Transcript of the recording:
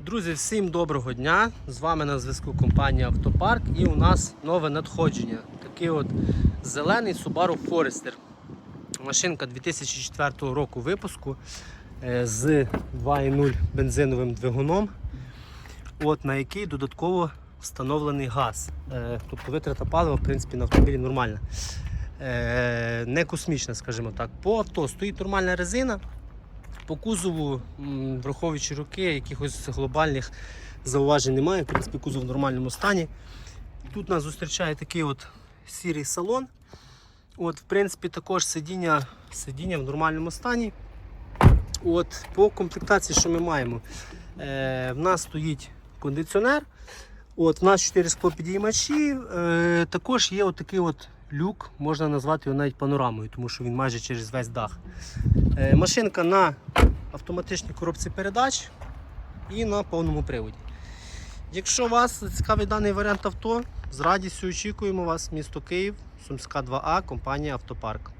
Друзі, всім доброго дня! З вами на зв'язку компанія Автопарк і у нас нове надходження. Такий от зелений Subaru Forester. Машинка 2004 року випуску е, з 2.0 бензиновим двигуном, от, на який додатково встановлений газ. Е, Тобто витрата палива в принципі, на автомобілі нормальна. Е, Не космічна, скажімо так. По авто стоїть нормальна резина. По кузову, враховуючи роки, якихось глобальних зауважень немає. В принципі, кузов в нормальному стані. Тут нас зустрічає такий от сірий салон. От, в принципі, також сидіння, сидіння в нормальному стані. От, по комплектації, що ми маємо, е, в нас стоїть кондиціонер. От, в нас 4 склопідіймачі. Е, також є от такий от люк, можна назвати його навіть панорамою, тому що він майже через весь дах. Е, Машинка на автоматичній коробці передач і на повному приводі. Якщо вас цікавий даний варіант авто, з радістю очікуємо вас, місто Київ, Сумська 2А, компанія Автопарк.